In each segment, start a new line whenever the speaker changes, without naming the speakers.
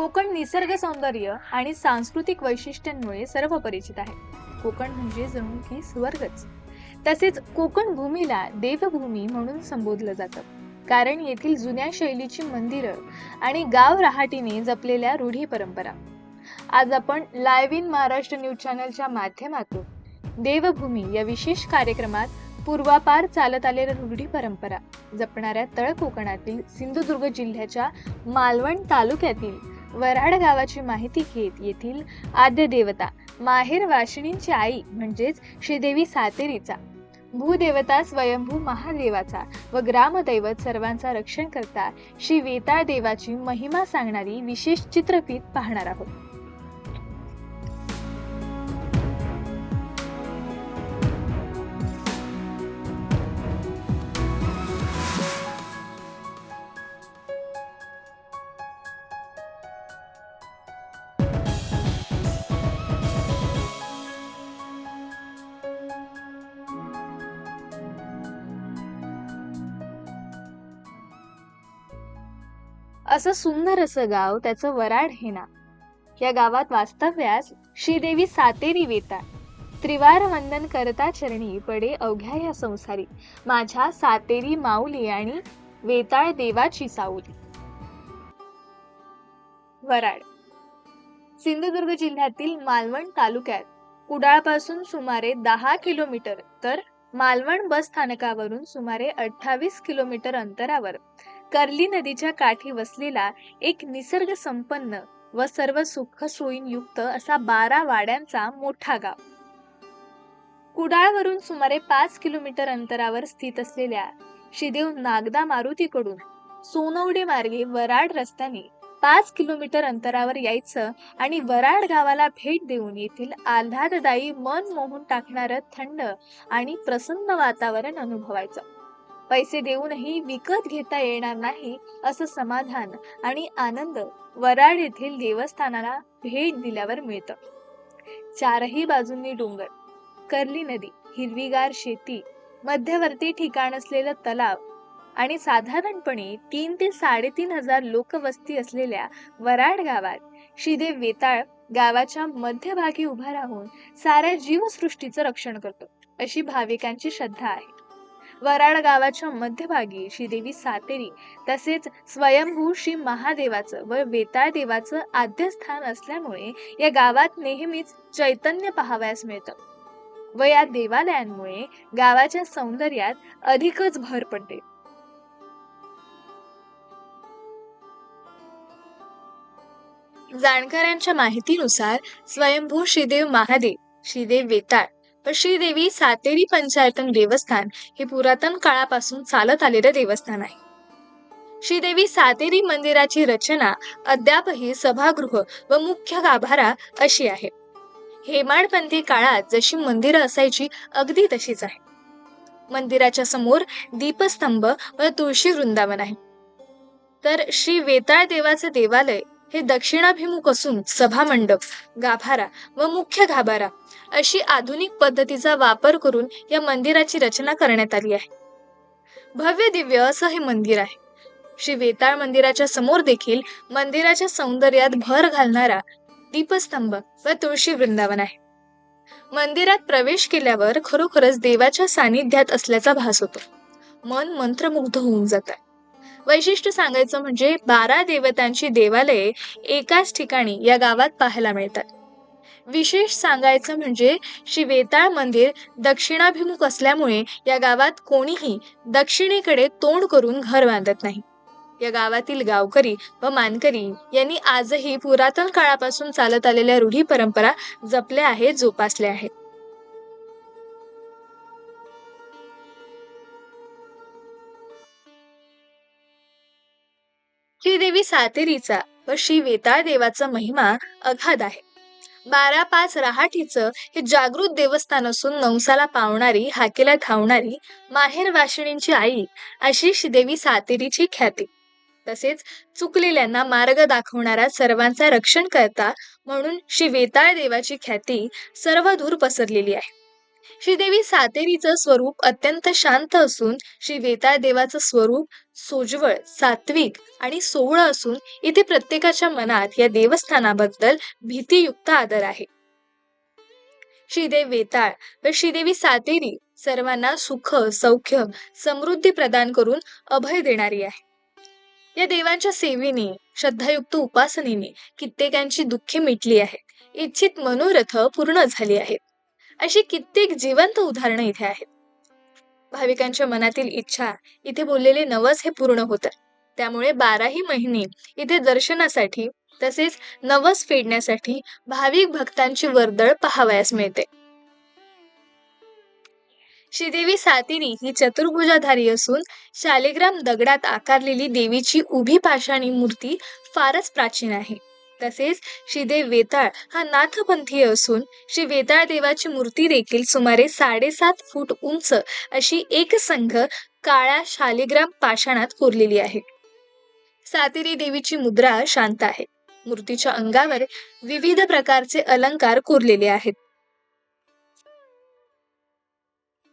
कोकण निसर्ग सौंदर्य आणि सांस्कृतिक वैशिष्ट्यांमुळे सर्व परिचित आहे. कोकण म्हणजे जणू की स्वर्गच. तसेच कोकण भूमीला देवभूमी म्हणून संबोधलं जातं. कारण येथील जुन्या शैलीची मंदिरं आणि गाव रहाटीने जपलेल्या रूढी परंपरा. आज आपण लाईव्ह इन महाराष्ट्र न्यूज चॅनलच्या माध्यमातून देवभूमी या विशेष कार्यक्रमात पूर्वापार चालत आलेल्या रूढी परंपरा जपणाऱ्या तळ कोकणातील सिंधुदुर्ग जिल्ह्याच्या मालवण तालुक्यातील वराड गावाची माहिती घेत येथील आद्य देवता माहेर वाशिणींची आई म्हणजेच श्रीदेवी सातेरीचा. भूदेवता स्वयंभू महादेवाचा व ग्रामदैवत सर्वांचा रक्षण करता श्री वेताळ देवाची महिमा सांगणारी विशेष चित्रफीत पाहणार आहोत. असं सुंदर असं गाव त्याचं वराड हे ना या गावात वास्तव्यास श्रीदेवी सातेरी वेता त्रिवार वंदन करता चरणी पडे अवघ्या या संसारी. माझ्या सातेरी माऊली आणि वेताळ देवाची साऊली. वराड. सिंधुदुर्ग जिल्ह्यातील मालवण तालुक्यात कुडाळपासून सुमारे दहा किलोमीटर तर मालवण बस स्थानकावरून सुमारे अठ्ठावीस किलोमीटर अंतरावर. कर्ली नदीच्या काठी वसलेला एक निसर्ग संपन्न व सर्व सुख सोयींयुक्त असा बारा वाड्यांचा मोठा गाव. कुडाळवरून सुमारे पाच किलोमीटर अंतरावर स्थित असलेल्या श्रीदेव नागदा मारुतीकडून सोनवडे मार्गे वराड रस्त्याने पाच किलोमीटर अंतरावर यायचं आणि वराड गावाला भेट देऊन येथील आल्हाददायी मन मोहून टाकणारं थंड आणि प्रसन्न वातावरण अनुभवायचं. पैसे देऊनही विकत घेता येणार नाही असं समाधान आणि आनंद वराड येथील देवस्थानाला भेट दिल्यावर मिळतं. चारही बाजूंनी डोंगर कर्ली नदी हिरवीगार शेती मध्यवर्ती ठिकाण असलेलं तलाव आणि साधारणपणे तीन ते साडेतीन हजार लोकवस्ती असलेल्या वराड गावात श्रीदेव वेताळ गावाच्या मध्यभागी उभा राहून साऱ्या जीवसृष्टीचं रक्षण करतो अशी भाविकांची श्रद्धा आहे. वराड गावाच्या मध्यभागी श्रीदेवी सातेरी तसेच स्वयंभू श्री महादेवाचं व वेताळ देवाचं आद्यस्थान असल्यामुळे या गावात नेहमीच चैतन्य पाहावयास मिळतं. व या देवालयांमुळे गावाच्या सौंदर्यात अधिकच भर पडते. जाणकारांच्या माहितीनुसार स्वयंभू श्रीदेव महादेव श्रीदेव वेताळ तर श्रीदेवी सातेरी पंचायतन देवस्थान हे पुरातन काळापासून चालत आलेलं देवस्थान आहे. श्रीदेवी सातेरी मंदिराची रचना अद्यापही सभागृह व मुख्य गाभारा अशी आहे. हेमाडपंथी काळात जशी मंदिरं असायची अगदी तशीच आहे. मंदिराच्या समोर दीपस्तंभ व तुळशी वृंदावन आहे. तर श्री वेताळ देवाचं देवालय हे दक्षिणाभिमुख असून सभामंडप गाभारा व मुख्य गाभारा अशी आधुनिक पद्धतीचा वापर करून या मंदिराची रचना करण्यात आली आहे. भव्य दिव्य असं हे मंदिर आहे. श्री वेताळ मंदिराच्या समोर देखील मंदिराच्या सौंदर्यात भर घालणारा दीपस्तंभ व तुळशी वृंदावन आहे. मंदिरात प्रवेश केल्यावर खरोखरच देवाच्या सानिध्यात असल्याचा भास होतो. मन मंत्रमुग्ध होऊन जात वैशिष्ट्य सांगायचं म्हणजे बारा देवतांची देवालये एकाच ठिकाणी या गावात पाहायला मिळतात. विशेष सांगायचं म्हणजे श्री वेताळ मंदिर दक्षिणाभिमुख असल्यामुळे या गावात कोणीही दक्षिणेकडे तोंड करून घर बांधत नाही. या गावातील गावकरी व मानकरी यांनी आजही पुरातन काळापासून चालत आलेल्या रूढी परंपरा जपल्या आहेत जोपासल्या आहेत. श्रीदेवी सातेरीचा व श्री वेताळ देवाचा महिमा अगाध आहे. बारा पाच रहाटीचं हे जागृत देवस्थान असून नवसाला पावणारी हाकेला धावणारी माहेर वाशिणींची आई अशी श्रीदेवी सातेरीची ख्याती. तसेच चुकलेल्यांना मार्ग दाखवणारा सर्वांचा रक्षण करता म्हणून श्री वेताळ देवाची ख्याती सर्व दूर पसरलेली आहे. श्रीदेवी सातेरीचं स्वरूप अत्यंत शांत असून श्री वेताळ देवाचं स्वरूप सोज्वळ सात्विक आणि सोहळ असून इथे प्रत्येकाच्या मनात या देवस्थानाबद्दल भीतीयुक्त आदर आहे. श्रीदेव वेताळ व श्रीदेवी सातेरी सर्वांना सुख सौख्य समृद्धी प्रदान करून अभय देणारी आहे. या देवांच्या सेवेने श्रद्धायुक्त उपासनेने कित्येकांची दुःखे मिटली आहेत. इच्छित मनोरथ पूर्ण झाली आहेत. अशी कित्येक जिवंत उदाहरणं इथे आहेत. भाविकांच्या मनातील इच्छा इथे बोललेले नवस हे पूर्ण होतं. त्यामुळे बाराही महिने इथे दर्शनासाठी तसेच नवस फेडण्यासाठी भाविक भक्तांची वर्दळ पाहावयास मिळते. श्रीदेवी सातिरी ही चतुर्भुजाधारी असून शालिग्राम दगडात आकारलेली देवीची उभी पाषाणी मूर्ती फारच प्राचीन आहे. तसेच श्रीदेव वेताळ हा नाथपंथीय असून श्री वेताळ देवाची मूर्ती देखील सुमारे साडेसात फूट उंच अशी एक संघ काळ्या शालिग्राम पाषाणात कोरलेली आहे. सातेरी देवीची मुद्रा शांत आहे. मूर्तीच्या अंगावर विविध प्रकारचे अलंकार कोरलेले आहेत.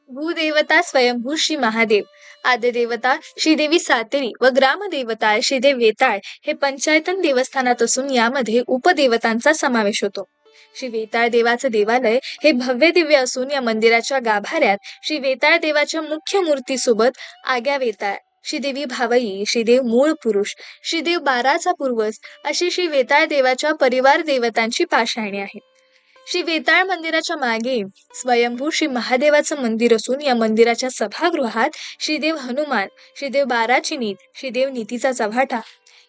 भूदेवता स्वयंभू श्री महादेव. आद्यदेवता श्रीदेवी सातेरी व ग्रामदेवता श्रीदेव वेताळ हे पंचायतन देवस्थानात असून यामध्ये उपदेवतांचा समावेश होतो. श्री वेताळ देवाचं देवालय हे भव्य दिव्य असून या मंदिराच्या गाभाऱ्यात श्री वेताळ देवाच्या मुख्य मूर्तीसोबत आग्या वेताळ श्रीदेवी भावई श्रीदेव मूळ पुरुष श्रीदेव बाराचा पूर्वज अशी श्री वेताळ देवाच्या परिवार देवतांची पाषाणी आहे. श्री वेताळ मंदिराच्या मागे स्वयंभू श्री महादेवाचं मंदिर असून या मंदिराच्या सभागृहात श्रीदेव हनुमान श्रीदेव बाराची नीत श्रीदेव नीतीचा चव्हाटा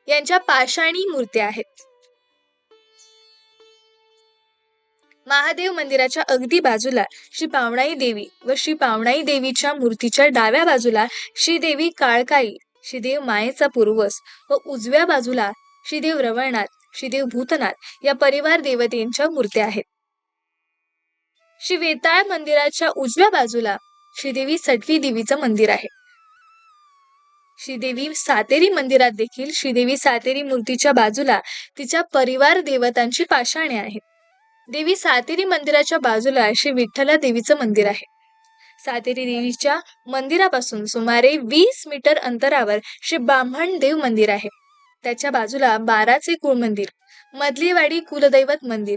यांच्या पाषाणी मूर्त्या आहेत. महादेव मंदिराच्या अगदी बाजूला श्री पावणाई देवी व श्री पावणाई देवीच्या मूर्तीच्या डाव्या बाजूला श्रीदेवी काळकाई श्रीदेव मायेचा पूर्वस व उजव्या बाजूला श्रीदेव रवळनाथ श्रीदेव भूतनाथ या परिवार देवतेंच्या मूर्त्या आहेत. श्री वेताळ मंदिराच्या उजव्या बाजूला श्रीदेवी सटवी देवीचं मंदिर आहे. श्रीदेवी सातेरी मंदिरात देखील श्रीदेवी सातेरी मूर्तीच्या बाजूला तिच्या परिवार देवतांची पाषाणे आहेत. देवी सातेरी मंदिराच्या बाजूला श्री विठ्ठला देवीचं मंदिर आहे. सातेरी देवीच्या मंदिरापासून सुमारे वीस मीटर अंतरावर श्री ब्राह्मण देव मंदिर आहे. त्याच्या बाजूला बाराचे कुळ मंदिर मधलीवाडी कुलदैवत मंदिर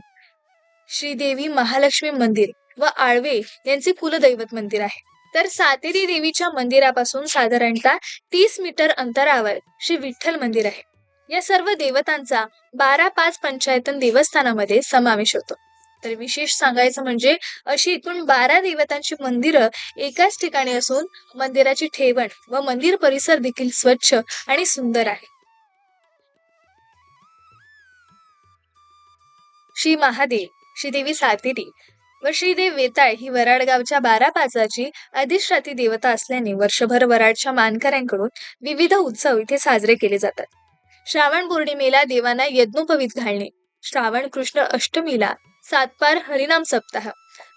श्रीदेवी महालक्ष्मी मंदिर व आळवे यांचे कुलदैवत मंदिर आहे. तर सातेरी देवीच्या मंदिरापासून साधारणतः तीस मीटर अंतरावर श्री विठ्ठल मंदिर आहे. या सर्व देवतांचा बारा पाच पंचायतन देवस्थानामध्ये समावेश होतो. तर विशेष सांगायचं म्हणजे अशी एकूण बारा देवतांची मंदिरं एकाच ठिकाणी असून मंदिराची ठेवण व मंदिर परिसर देखील स्वच्छ आणि सुंदर आहे. श्री महादेव श्रीदेवी सातिरी व श्रीदेव वेताळ ही वराडगावच्या बारा पाचाची अधिष्ठाती देवता असल्याने वर्षभर वराडच्या मानकऱ्यांकडून विविध उत्सव इथे साजरे केले जातात. श्रावण पौर्णिमेला देवांना यज्ञोपवीत घालणे श्रावण कृष्ण अष्टमीला सातपार हरिनाम सप्ताह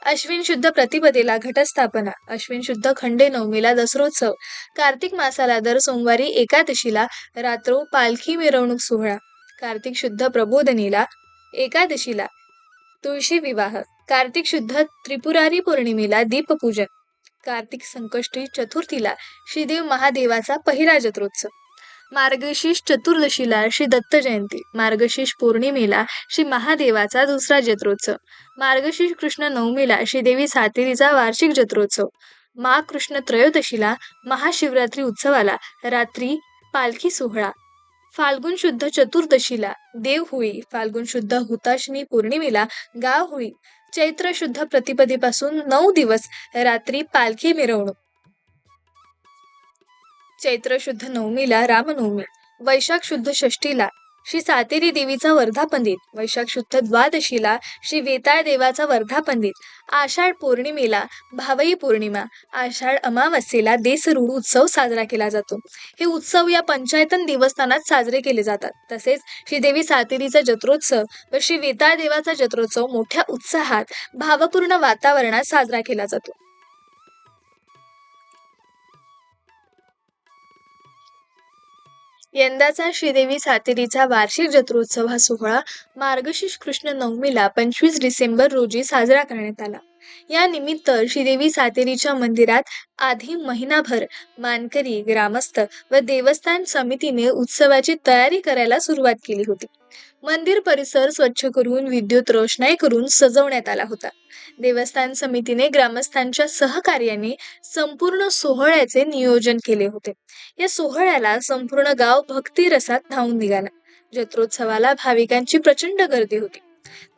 अश्विन शुद्ध प्रतिपदेला घटस्थापना अश्विन शुद्ध खंडे नवमीला दसरोत्सव कार्तिक मासाला दर सोमवारी एकादशीला रात्रो पालखी मिरवणूक सोहळा कार्तिक शुद्ध प्रबोधनीला एकादशीला तुळशी विवाह कार्तिक शुद्ध त्रिपुरारी पौर्णिमेला दीपपूजन कार्तिक संकष्टी चतुर्थीला श्रीदेव महादेवाचा पहिला जत्रोत्सव मार्गशीर्ष चतुर्दशीला श्री दत्त जयंती मार्गशीर्ष पौर्णिमेला श्री महादेवाचा दुसरा जत्रोत्सव मार्गशीर्ष कृष्ण नवमीला श्रीदेवी सातेरीचा वार्षिक जत्रोत्सव महाकृष्ण त्रयोदशीला महाशिवरात्री उत्सवाला रात्री पालखी सोहळा फाल्गुन शुद्ध चतुर्दशीला. देव होई. फाल्गुन शुद्ध हुताशनी पौर्णिमेला गाव होई. चैत्र शुद्ध प्रतिपदेपासून नऊ दिवस रात्री पालखी मिरवणूक. चैत्र शुद्ध नवमीला रामनवमी. वैशाख शुद्ध षष्टीला श्री सातेरी देवीचा वर्धापंडित वैशाख शुद्ध द्वादशीला श्री वेताळ देवाचा वर्धापंडित आषाढ पौर्णिमेला भावई पौर्णिमा आषाढ अमावस्येला देसरूढ उत्सव साजरा केला जातो. हे उत्सव या पंचायतन देवस्थानात साजरे केले जातात. तसेच श्रीदेवी सातेरीचा जत्रोत्सव व श्री वेताळ देवाचा जत्रोत्सव मोठ्या उत्साहात भावपूर्ण वातावरणात साजरा केला जातो. यंदाचा श्रीदेवी सातेरीचा वार्षिक जत्रोत्सव हा सोहळा मार्गशीर्ष कृष्ण नवमीला पंचवीस डिसेंबर रोजी साजरा करण्यात आला. या निमित्त श्रीदेवी सातेरीच्या मंदिरात आधी महिनाभर मानकरी ग्रामस्थ व देवस्थान समितीने उत्सवाची तयारी करायला सुरुवात केली होती. मंदिर परिसर स्वच्छ करून विद्युत रोषणाई करून सजवण्यात आला होता. देवस्थान समितीने ग्रामस्थांच्या सहकार्याने संपूर्ण सोहळ्याचे नियोजन केले होते. या सोहळ्याला संपूर्ण गाव भक्ती रसात धावून निघाला. जत्रोत्सवाला भाविकांची प्रचंड गर्दी होती.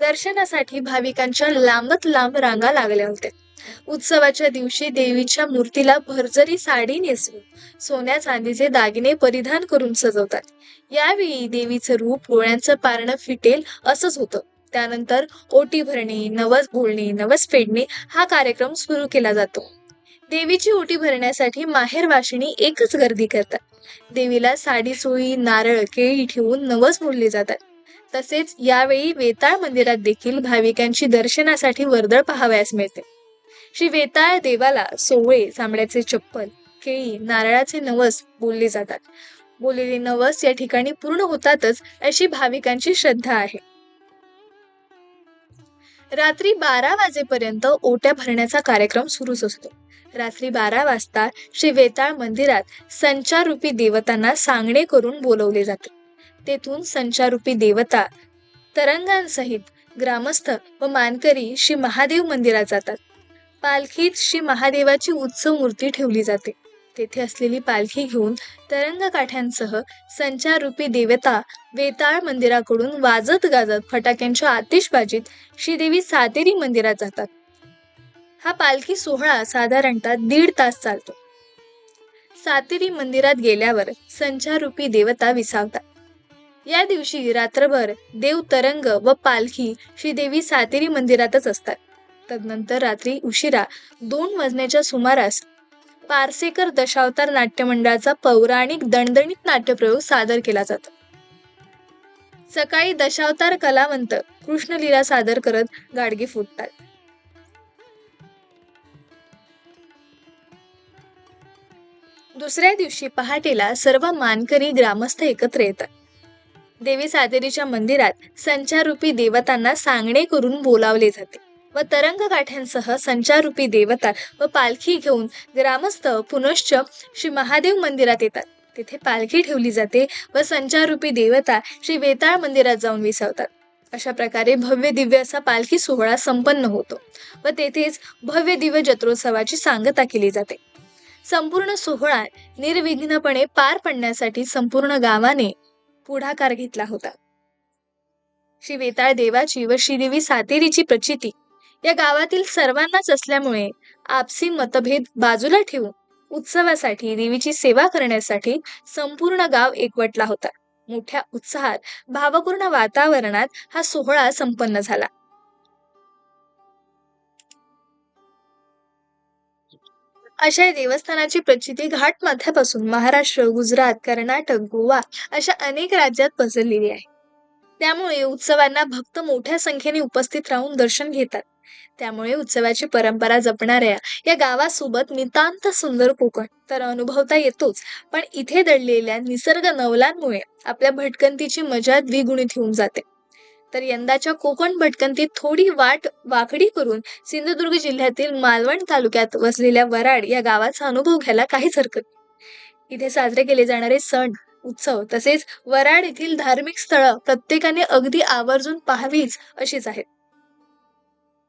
दर्शनासाठी भाविकांच्या लांबत लांब रांगा लागल्या होत्या. उत्सवाच्या दिवशी देवीच्या मूर्तीला भरजरी साडी नेसवून सोन्या चांदीचे दागिने परिधान करून सजवतात. यावेळी देवीचं रूप डोळ्यांचं पारणं फिटेल असंच होतं. त्यानंतर ओटी भरणे नवस बोलणे नवस फेडणे हा कार्यक्रम सुरू केला जातो. देवीची ओटी भरण्यासाठी माहेर वाशिणी एकच गर्दी करतात. देवीला साडी चोळी नारळ केळी ठेवून नवस बोलले जातात. तसेच यावेळी वेताळ मंदिरात देखील भाविकांची दर्शनासाठी वर्दळ पाहावयास मिळते. श्री वेताळ देवाला सोवळे चांबड्याचे चप्पल केळी नारळाचे नवस बोलले जातात. बोललेले नवस या ठिकाणी पूर्ण होतातच अशी भाविकांची श्रद्धा आहे. रात्री बारा वाजेपर्यंत ओट्या भरण्याचा कार्यक्रम सुरूच असतो. रात्री बारा वाजता श्री वेताळ मंदिरात संचारूपी देवतांना सांगणे करून बोलवले जाते. तेथून संचारूपी देवता तरंगांसहित ग्रामस्थ व मानकरी श्री महादेव मंदिरात जातात. पालखीत श्री महादेवाची उत्सव मूर्ती ठेवली जाते. तेथे असलेली पालखी घेऊन तरंग काठ्यांसह संचारूपी देवता वेताळ मंदिराकडून वाजत गाजत फटाक्यांच्या आतिषबाजीत श्रीदेवी सातेरी मंदिरात जातात. हा पालखी सोहळा साधारणतः दीड तास चालतो. सातेरी मंदिरात गेल्यावर संचारूपी देवता विसावतात. या दिवशी रात्रभर देव तरंग व पालखी श्रीदेवी सातेरी मंदिरातच असतात. तदनंतर रात्री उशिरा दोन वाजण्याच्या सुमारास पारसेकर दशावतार नाट्य मंडळाचा पौराणिक दणदणीत नाट्यप्रयोग सादर केला जातो. सकाळी दशावतार कलावंत कृष्णलीला सादर करत गाडगे फुटतात. दुसऱ्या दिवशी पहाटेला सर्व मानकरी ग्रामस्थ एकत्र येतात. देवी सातेरीच्या मंदिरात संचारूपी देवतांना सांगणे करून बोलावले जाते व तरंग काठ्यांसह संचारूपी देवता व पालखी घेऊन ग्रामस्थ पुनश्च श्री महादेव मंदिरात येतात. तिथे पालखी ठेवली जाते व संचारूपी देवता श्री वेताळ मंदिरात जाऊन विसावतात. अशा प्रकारे भव्य दिव्य असा पालखी सोहळा संपन्न होतो व तेथेच भव्य दिव्य जत्रोत्सवाची सांगता केली जाते. संपूर्ण सोहळा निर्विघ्नपणे पार पडण्यासाठी संपूर्ण गावाने पुढाकार घेतला होता. श्री वेताळ देवाची व श्रीदेवी सातेरीची प्रचिती या गावातील सर्वांनाच असल्यामुळे आपसी मतभेद बाजूला ठेवून उत्सवासाठी देवीची सेवा करण्यासाठी संपूर्ण गाव एकवटला होता. मोठ्या उत्साहात भावपूर्ण वातावरणात हा सोहळा संपन्न झाला. अशा या देवस्थानाची प्रचिती घाटमाथ्यापासून महाराष्ट्र गुजरात कर्नाटक गोवा अशा अनेक राज्यात पसरलेली आहे. त्यामुळे उत्सवांना भक्त मोठ्या संख्येने उपस्थित राहून दर्शन घेतात. त्यामुळे उत्सवाची परंपरा जपणाऱ्या या गावासोबत नितांत सुंदर कोकण तर अनुभवता येतोच पण इथे दडलेल्या निसर्ग नवलांमुळे आपल्या भटकंतीची मजा द्विगुणित होऊन जाते. तर यंदाच्या कोकण भटकंतीत थोडी वाट वाकडी करून सिंधुदुर्ग जिल्ह्यातील मालवण तालुक्यात वसलेल्या वराड या गावाचा अनुभव घ्यायला काहीच हरकत नाही. इथे साजरे केले जाणारे सण उत्सव तसेच वराड येथील धार्मिक स्थळं प्रत्येकाने अगदी आवर्जून पाहावीच अशीच आहेत